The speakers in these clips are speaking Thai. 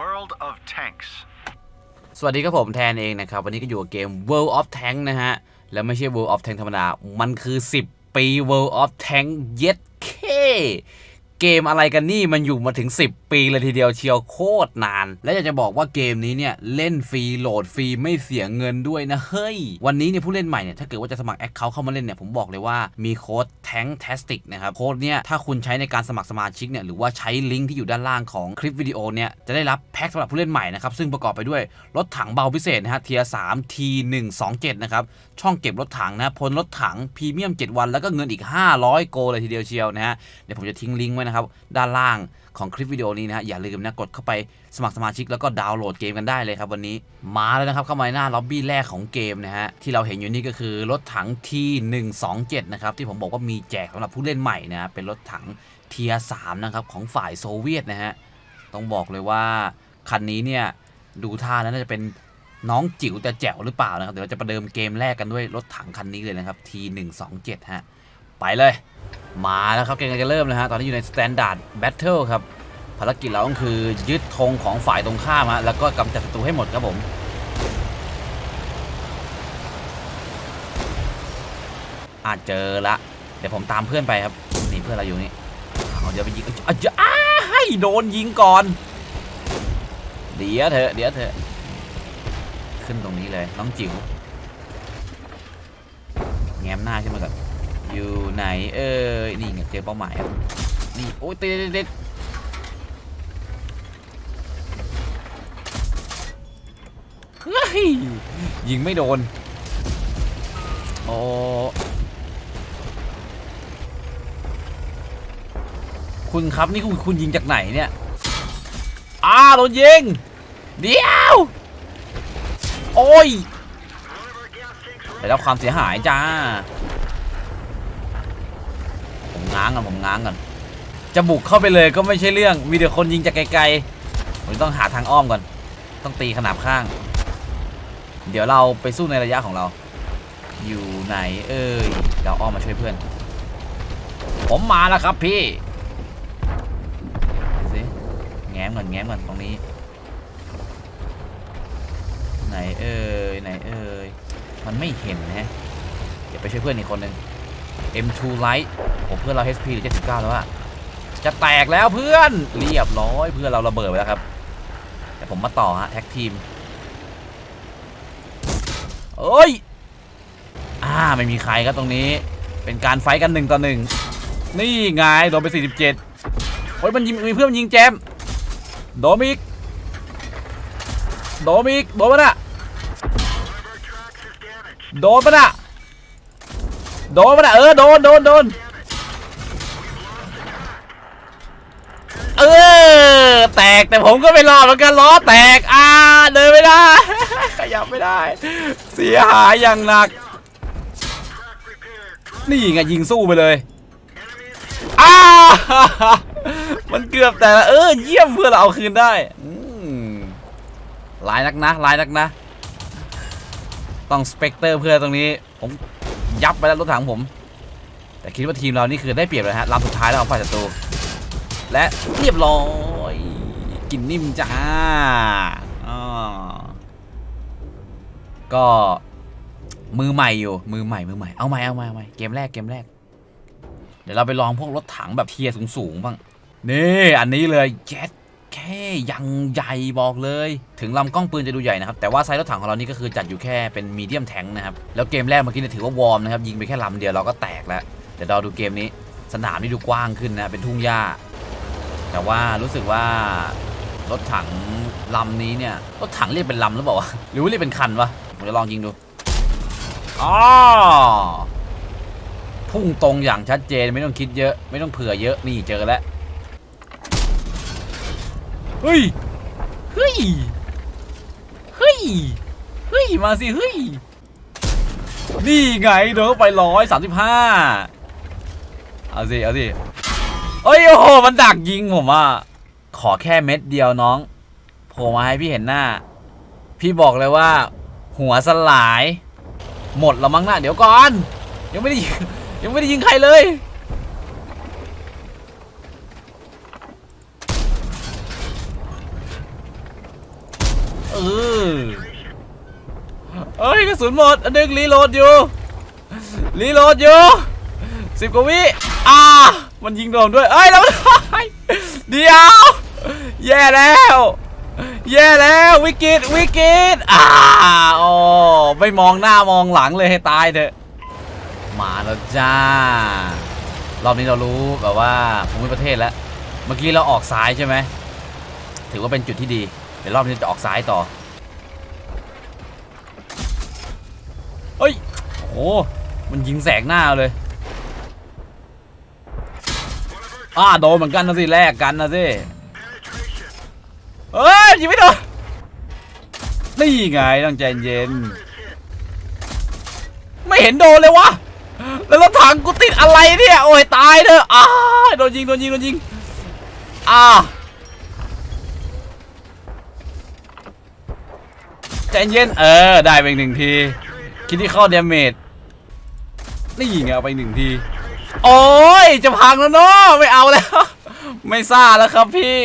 World of Tanks. สวัสดีครับผมแทนเองนะครับ วันนี้ก็อยู่กับเกม World of Tank นะฮะ แล้วไม่ใช่ World of Tank ธรรมดา มันคือ 10 ปี World of Tank เย็ดเค เกมอะไรกันนี่มันอยู่มาถึง 10 ปีเลยทีเดียวเชียวโคตรนาน และอยากจะบอกว่าเกมนี้เนี่ยเล่นฟรีโหลดฟรีไม่เสียเงินด้วยนะเฮ้ย วันนี้เนี่ยผู้เล่นใหม่เนี่ยถ้าเกิดว่าจะสมัครแอคเคาท์เข้ามาเล่นเนี่ยผมบอกเลยว่ามีโค้ด Tanktastic นะครับโค้ดเนี่ยถ้าคุณใช้ในการสมัครสมาชิกเนี่ยหรือว่าใช้ลิงก์ที่อยู่ด้านล่างของคลิปวิดีโอเนี่ยจะได้รับแพ็คสำหรับผู้เล่นใหม่นะครับซึ่งประกอบไปด้วยรถถังเบาพิเศษนะฮะเทียร์3 T127 นะครับช่องเก็บรถถังนะพลรถถังพรีเมียม 7 วัน แล้วก็เงินอีก 500 โกเลยทีเดียวเชียวนะฮะเดี๋ยวผมจะทิ้งลิงก์ไว้นะครับ ด้านล่างของคลิปวิดีโอนี้นะฮะอย่าลืมนะกดเข้าไปสมัครสมาชิกแล้วก็ดาวน์โหลดเกมกันได้เลยครับวันนี้มาแล้วนะครับเข้ามาในหน้าล็อบบี้แรกของเกมนะฮะที่เราเห็นอยู่นี่ก็คือรถถัง T127 นะครับที่ผมบอกว่ามีแจกสำหรับผู้เล่นใหม่นะเป็นรถถังเทียร์3นะครับของฝ่ายโซเวียตนะฮะต้องบอกเลยว่าคันนี้เนี่ยดูท่าแล้วน่าจะเป็นน้องจิ๋วแต่แจ๋วหรือเปล่านะครับเดี๋ยวเราจะประเดิมเกมแรกกันด้วยรถถังคันนี้เลยนะครับ T127 ฮะไปเลย มาแล้วครับเกมกำลังจะเริ่มนะฮะตอนนี้อยู่ใน Standard Battle ครับภารกิจเราก็คือยึดธงของฝ่ายตรงข้ามฮะแล้วก็กำจัดศัตรูให้หมดครับผมอาจเจอละ เดี๋ยวผมตามเพื่อนไปครับนี่เพื่อนเราอยู่นี่เอาเดี๋ยวไปยิงอะจะอ้าให้โดนยิงก่อน เดี๋ยวเถอะเดี๋ยวเถอะขึ้นตรงนี้เลยน้องจิ๋วแง้มหน้าขึ้นมาก่อน อยู่ไหนเอ้ยนี่ไงเจอเป้าหมายครับนี่โอ้ยติดติดติดเฮ้ยยิงไม่โดนโอ้คุณครับนี่คุณคุณยิงจากไหนเนี่ยอ้าโดนยิงเดี๋ยวโอ้ยได้รับความเสียหายจ้า ง้างกันผมง้างกันจะบุกเข้าไปเลยก็ไม่ใช่เรื่องมีแต่คนยิงจากไกลๆผมต้องหาทางอ้อมก่อน ต้องตีขนาบข้าง เดี๋ยวเราไปสู้ในระยะของเรา อยู่ไหนเอ้ยเราอ้อมมาช่วยเพื่อน ผมมาแล้วครับพี่สิแง้มก่อนแง้มก่อนตรงนี้ ไหนเอ้ยไหนเอ้ยมันไม่เห็นนะเดี๋ยวไปช่วยเพื่อนอีกคนหนึ่ง M2 Light ผมเพื่อนเรา HP หรือ79 แล้วอะจะแตกแล้วเพื่อน เรียบร้อยเพื่อนเราระเบิดไปแล้วครับ แต่ผมมาต่อฮะแท็กทีมเอ้ย อ่า ไม่มีใครครับตรงนี้ เป็นการไฟท์กันหนึ่งต่อหนึ่ง นี่ไงโดนไป 47 โอ้ยมันยิงมีเพื่อนยิงแจม โดนอีกโดนอีกโดนปะน่ะโดนปะน่ะ โดนปะน่ะเออโดนโดนโดนเออแตกแต่ผมก็ไม่รอดเหมือนกันล้อแตกอ่าเดินไม่ได้ ขยับไม่ได้ เสียหายอย่างหนัก นี่ไงยิงสู้ไปเลยอ้ามันเกือบแต่เออเยี่ยมเพื่อเราเอาคืนได้อืมลายนักนะลายนักนะ ต้องสเปกเตอร์เพื่อตรงนี้ผม ยับไปแล้วรถถังผม แต่คิดว่าทีมเรานี่คือได้เปรียบเลยฮะลำสุดท้ายแล้วของฝ่ายศัตรูและเรียบร้อยกินนิ่มจ้าอ่าก็มือใหม่อยู่มือใหม่มือใหม่เอาใหม่เอาใหม่เอาใหม่เกมแรกเกมแรก เดี๋ยวเราไปลองพวกรถถังแบบเทียร์สูงๆบ้างนี่อันนี้เลยเจ็ด แค่ยังใหญ่บอกเลย ถึงลำกล้องปืนจะดูใหญ่นะครับ แต่ว่าไซส์รถถังของเรานี่ก็คือจัดอยู่แค่เป็นมีเดียมแทงนะครับ แล้วเกมแรกเมื่อกี้เนี่ยถือว่าวอร์มนะครับ ยิงไปแค่ลำเดียวเราก็แตกแล้ว เดี๋ยวเราดูเกมนี้ สนามนี่ดูกว้างขึ้นนะ เป็นทุ่งหญ้า แต่ว่ารู้สึกว่ารถถังลำนี้เนี่ย รถถังเรียกเป็นลำหรือเปล่าวะ หรือว่าเรียกเป็นคันวะผมจะลองยิงดูอ๋อพุ่งตรงอย่างชัดเจนไม่ต้องคิดเยอะ ไม่ต้องเผื่อเยอะนี่เจอแล้ว เฮ้ย เฮ้ย เฮ้ย เฮ้ย มาสิ เฮ้ย นี่ไงโดนไปร้อยสามสิบห้าเอาสิ เอาสิเอ้ยโอ้โห มันดักยิงผมอะ ขอแค่เม็ดเดียวน้องโผล่มาให้พี่เห็นหน้า พี่บอกเลยว่า หัวสลาย หมดแล้วมั้งนะเดี๋ยวก่อน ยังไม่ได้ยิงยังไม่ได้ยิงใครเลย เอ้ยกระสุนหมดอันนึงรีโหลดอยู่รีโหลดอยู่สิบกว่าวิอ่ามันยิงโดนด้วยเอ้ยแล้วเดี๋ยวแย่แล้วแย่แล้ววิกฤตวิกฤตอ่าโอ้ไม่มองหน้ามองหลังเลยให้ตายเถอะมาแล้วจ้ารอบนี้เรารู้แบบว่าภูมิประเทศแล้ว เมื่อกี้เราออกซ้ายใช่ไหม ถือว่าเป็นจุดที่ดี เดี๋ยวรอบนี้จะออกซ้ายต่อ เฮ้ย โอ้โห มันยิงแสกหน้าเลยอ่าโดนเหมือนกันนะสิแลกกันนะสิ เฮ้ยยิงไม่โดน นี่ไงต้องใจเย็น ไม่เห็นโดนเลยวะ แล้วรถถังกูติดอะไรเนี่ย โอ้ยตายเถอะอ้าโดนยิงโดนยิงโดนยิง อ่าใจ เย็น เออ ได้ไปหนึ่งที คิดที่ข้าเดเมจนี่ไงเอาไปหนึ่งที โอ้ย จะพังแล้วเนาะไม่เอาแล้ว ไม่ซ่าแล้วครับพี่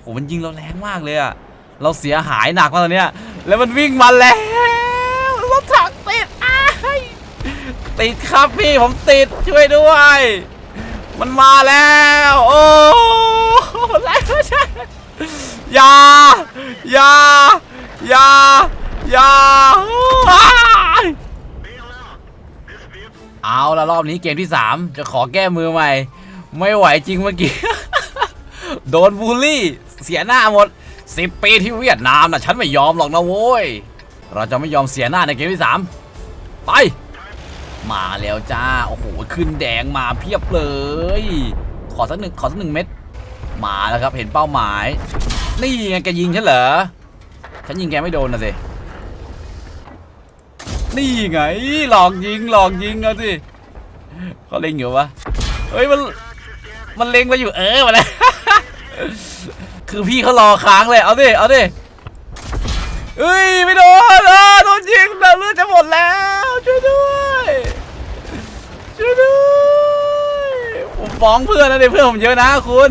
โหมันยิงเราแรงมากเลยอะเราเสียหายหนักมากตอนเนี้ย แล้วมันวิ่งมาแล้วรถถังติดอ้ายติดครับพี่ผมติดช่วยด้วย มันมาแล้ว โอ้แล้วใช่อย่าอย่า อย่าอย่าอ้ายเอาละรอบนี้เกมที่ 3 จะขอแก้มือใหม่ ไม่ไหวจริงเมื่อกี้ โดนบูลลี่ เสียหน้าหมด 10 ปีที่เวียดนามนะฉันไม่ยอมหรอกนะโว้ย เราจะไม่ยอมเสียหน้าในเกมที่ 3 ไป มาแล้วจ้า โอ้โห ขึ้นแดงมาเพียบเลย ขอสักหนึ่งขอสักหนึ่งเม็ดมาแล้วครับเห็นเป้าหมาย นี่ไงแกยิงฉันเหรอ ฉันยิงแกไม่โดนนะสิ นี่ไง หลอกยิงหลอกยิงเอาสิเขาเล็งอยู่วะเฮ้ยมัน มันเล็งมาอยู่เออมาแล้วคือพี่เขารอค้างเลย เอาดิ เอาดิเฮ้ยไม่โดนอะโดนยิงเลือดจะหมดแล้ว ช่วยด้วยช่วยด้วยผมฟ้องเพื่อนนะเดเพื่อนผมเยอะนะคุณ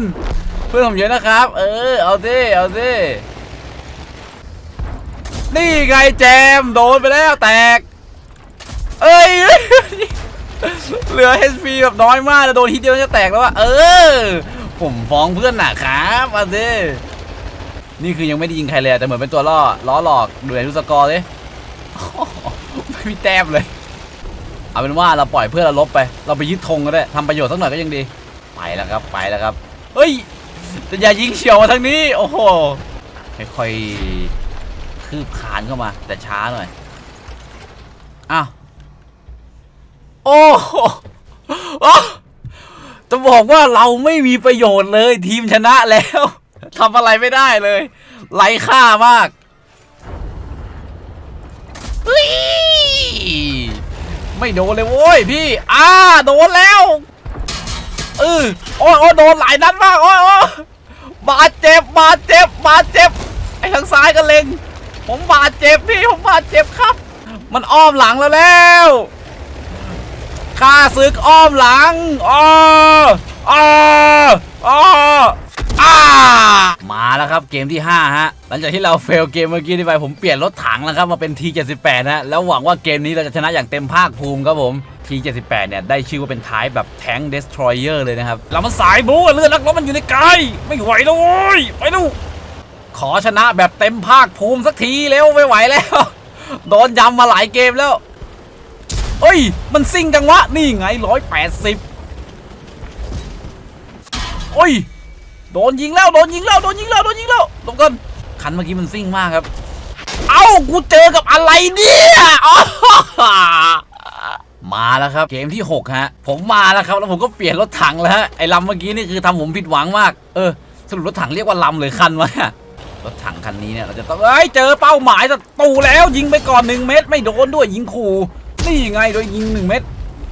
เพื่อนผมเยอะนะครับ เออเอาดิเอาดิ นี่ไงแจมโดนไปแล้วแตก เอ้ย เหลือ HP แบบน้อยมากแล้วโดนทีเดียวจะแตกแล้วอะเออ ผมฟ้องเพื่อนนะครับมาดินี่คือยังไม่ได้ยิงใครเลยแต่เหมือนเป็นตัวล่อล้อหลอกดูในทุกสกอร์เลยไม่มีแต้มเลย เอาเป็นว่าเราปล่อยเพื่อนเราลบไป เราไปยึดธงก็ได้ทำประโยชน์สักหน่อยก็ยังดี ไปแล้วครับไปแล้วครับ เฮ้ยแต่อย่ายิงเฉียวมาทางนี้ โอ้โหค่อยๆ คืบคานเข้ามา แต่ช้าหน่อย อ้าว โอ้โหโอ้จะบอกว่าเราไม่มีประโยชน์เลย ทีมชนะแล้วทำอะไรไม่ได้เลยไร้ค่ามากไม่โดนเลยโว้ยพี่อ่าโดนแล้วเออโอ้ยโอ้โดนหลายนัดมาก โอ้ยโอ้บาดเจ็บบาดเจ็บบาดเจ็บ ไอ้ทางซ้ายก็เล็ง ผมบาดเจ็บพี่ผมบาดเจ็บครับ มันอ้อมหลังแล้วแล้วข้าศึกอ้อมหลังอ้ออ้ออ้อมาแล้วครับเกมที่ 5 ฮะ หลังจากที่เราเฟลเกมเมื่อกี้ที่ไป ผมเปลี่ยนรถถังแล้วครับ มาเป็น T78 นะแล้วหวังว่าเกมนี้เราจะชนะอย่างเต็มภาคภูมิครับผม T78 เนี่ย ได้ชื่อว่าเป็นท้ายแบบแทง Destroyer เลยนะครับ เรามันสายบู๊เลือดนักรบมันอยู่ในกาย ไม่ไหวแล้วโว้ยไปดู ขอชนะแบบเต็มภาคภูมิสักทีเร็วไม่ไหวแล้ว โดนยำมาหลายเกมแล้วเอ้ย มันซิ่งจังวะ นี่ไงร้อยแปดสิบโอ้ย โดนยิงแล้ว โดนยิงแล้ว โดนยิงแล้ว โดนยิงแล้วหลบก่อนคันเมื่อกี้มันซิ่งมากครับ เอ้า กูเจอกับอะไรเนี่ยมาแล้วครับ เกมที่ 6 ฮะ ผมมาแล้วครับ แล้วผมก็เปลี่ยนรถถังแล้วฮะ ไอ้ลำเมื่อกี้นี่คือทำผมผิดหวังมาก เออ สรุปรถถังเรียกว่าลำหรือคันวะ รถถังคันนี้เนี่ยเราจะต้องเอ้ยเจอเป้าหมายศัตรูแล้วยิงไปก่อนหนึ่งเม็ดไม่โดนด้วยยิงขู่นี่ไงโดยยิงหนึ่งเม็ด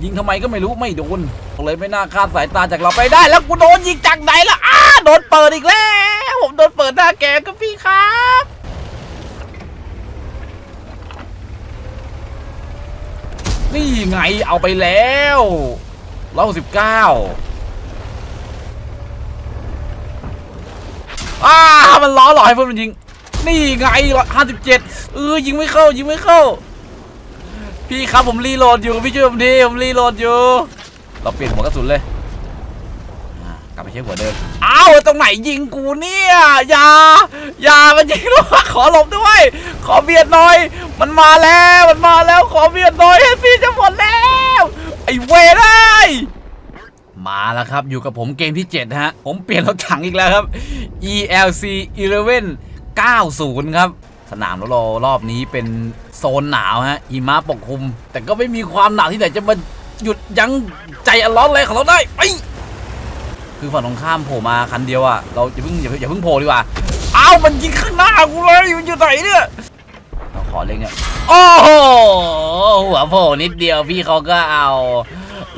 ยิงทำไมก็ไม่รู้ไม่โดนเลยไม่น่าคาดสายตาจากเราไปได้ แล้วกูโดนยิงจากไหนล่ะอ้าโดนเปิดอีกแล้ว ผมโดนเปิดหน้าแกกับพี่ครับนี่ไงเอาไปแล้วร้อยสิบเก้า อ้ามันล้อหลอยเพื่อนมันยิง นี่ไงห้าสิบเจ็ดเออยิงไม่เข้ายิงไม่เข้า พี่ครับผมรีโหลดอยู่พี่ช่วยผมดีผมรีโหลดอยู่ เราเปลี่ยนหัวกระสุนเลยกลับไปใช้หัวเดิมอ้าวตรงไหนยิงกูเนี่ยอย่าอย่ามันยิงลูกขอหลบด้วย ขอเบียดหน่อย มันมาแล้ว มันมาแล้ว ขอเบียดหน่อยให้พี่จะหมดแล้ว ไอ้เวรเลย มาแล้วครับ อยู่กับผมเกมที่ 7 ฮะ ผมเปลี่ยนรถถังอีกแล้วครับ ELC 11 90 ครับ สนามรถโลรอบนี้เป็นโซนหนาวฮะหิมะปกคลุม แต่ก็ไม่มีความหนาวที่ไหนจะมาหยุดยั้งใจอันร้อนแรงของเราได้ไปคือฝั่งตรงข้ามโผล่มาคันเดียวอะเราอย่าเพิ่งอย่าเพิ่งอย่าเพิ่งโผล่ดีกว่าอ้าวมันยิงข้างหน้ากูเลยมันอยู่ไหนเนี่ยเราขอเล็งเนี่ยโอ้โหหัวโผล่นิดเดียวพี่เขาก็เอา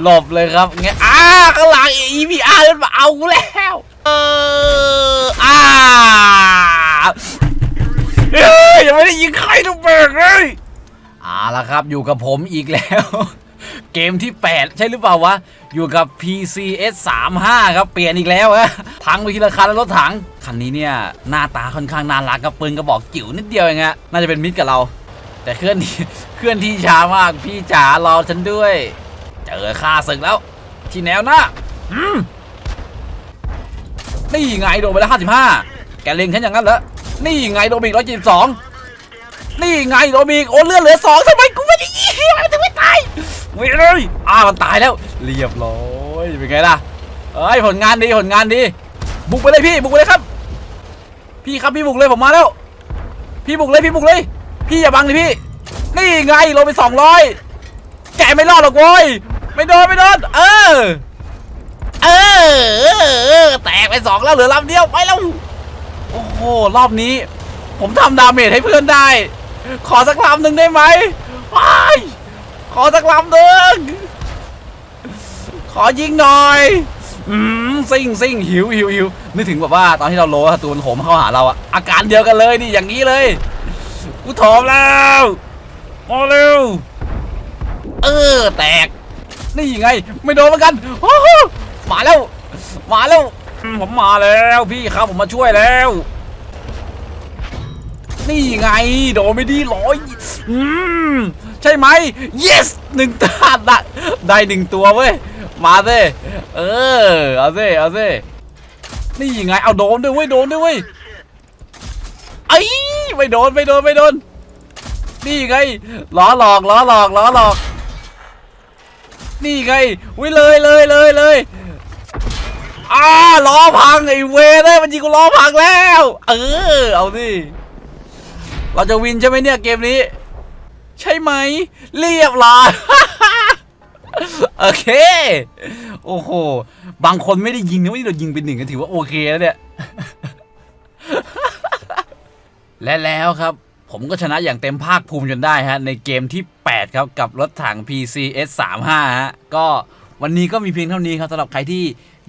หลบเลยครับเงี้ยอ้าข้างหลัง EVR เดินมาเอากูแล้วเอออ้าเอ้ยยังไม่ได้ยิงใครต้องเบิกเลยเอาละครับอยู่กับผมอีกแล้ว เกมที่ 8 ใช่หรือเปล่าวะ อยู่กับ PCS 35ครับ เปลี่ยนอีกแล้วฮะพังไปทีละคันแล้วรถถัง คันนี้เนี่ย หน้าตาค่อนข้างน่ารักกับปืนกระบอกจิ๋วนิดเดียวเองฮะน่าจะเป็นมิตรกับเรา แต่เคลื่อนที่เคลื่อนที่ช้ามากพี่จ๋ารอฉันด้วย เจอข้าศึกแล้ว ที่แนวหน้าอืมนี่ไงโดนไปแล้วห้าสิบห้าแกเล็งฉันอย่างนั้นเหรอนี่ไงโดนอีกร้อยเจ็ดสิบสองนี่ไงโดนอีกโอ้เลือดเหลือสองทำไมกูไม่ได้ยิงมันถึงไม่ตายไม่เลยอ้ามันตายแล้ว เรียบร้อยเป็นไงล่ะเอ้ยผลงานดีผลงานดี บุกไปเลยพี่บุกไปเลยครับ พี่ครับพี่บุกเลยผมมาแล้ว พี่บุกเลยพี่บุกเลย พี่อย่าบังเลยพี่ นี่ไงลงไปสองร้อยแกไม่รอดหรอกโว้ย ไม่โดนไม่โดนเออ เออ แตกไปสองแล้วเหลือลำเดียวไปแล้ว โอ้โห รอบนี้ ผมทำดาเมจให้เพื่อนได้ ขอสักลำหนึ่งได้ไหมไปขอสักลำหนึ่งขอยิงหน่อย อืมซิ่งซิ่งหิวหิวหิวนึกถึงแบบว่าตอนที่เราโลอะตูนโหมเข้าหาเราอะอาการเดียวกันเลยนี่อย่างนี้เลย กูถอมแล้วมาเร็ว เออ แตก นี่ไง ไม่โดนเหมือนกันโอ้โหมาแล้ว มาแล้ว ผมมาแล้วพี่ครับผมมาช่วยแล้ว นี่ไง โดนไม่ดีร้อยอืมใช่ไหม yes หนึ่งตาได้ได้หนึ่งตัวเว้ย มาเซเออ เอาเซเอาเซนี่ไง เอาโดนด้วยเว้ย โดนด้วยเว้ยไอ้ไม่โดน ไม่โดน ไม่โดน นี่ไง ล้อหลอก ล้อหลอก ล้อหลอก นี่ไงวิเลยเลยเลยเลยอ้าล้อพังไอ้เวเลยมันยิงกูล้อพังแล้ว เออเอาสิเราจะวินใช่ไหมเนี่ยเกมนี้ ใช่ไหมเรียบร้อยโอเค โอ้โห บางคนไม่ได้ยิงนะไม่ได้โดนยิงเป็นหนึ่งก็ถือว่าโอเคแล้วเนี่ย และแล้วครับ ผมก็ชนะอย่างเต็มภาคภูมิจนได้ฮะ ในเกมที่ 8 ครับ กับรถถัง PCS 35ฮะ ก็วันนี้ก็มีเพียงเท่านี้ครับสำหรับใครที่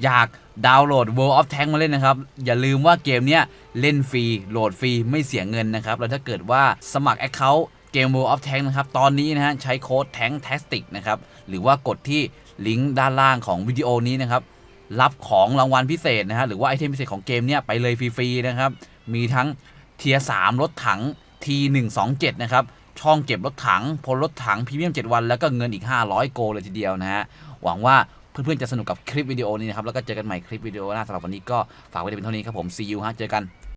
อยากดาวน์โหลด World of Tank มาเล่นนะครับ อย่าลืมว่าเกมเนี้ยเล่นฟรี โหลดฟรีไม่เสียเงินนะครับ แล้วถ้าเกิดว่าสมัคร Account เกม World of Tank นะครับ ตอนนี้นะฮะใช้โค้ด Tank Tastic นะครับ หรือว่ากดที่ลิงก์ด้านล่างของวิดีโอนี้นะครับรับของรางวัลพิเศษนะฮะหรือว่าไอเทมพิเศษของเกมเนี่ยไปเลยฟรีๆนะครับ มีทั้งเทียร์3รถถัง T127 นะครับช่องเก็บรถถังพลรถถังพรีเมียม 7 วัน แล้วก็เงินอีก 500 โกเลยทีเดียวนะฮะหวังว่าเพื่อนๆจะสนุกกับคลิปวิดีโอนี้นะครับแล้วก็เจอกันใหม่คลิปวิดีโอหน้าสำหรับวันนี้ก็ฝากไว้เป็นเท่านี้ครับผม see you ฮะเจอกัน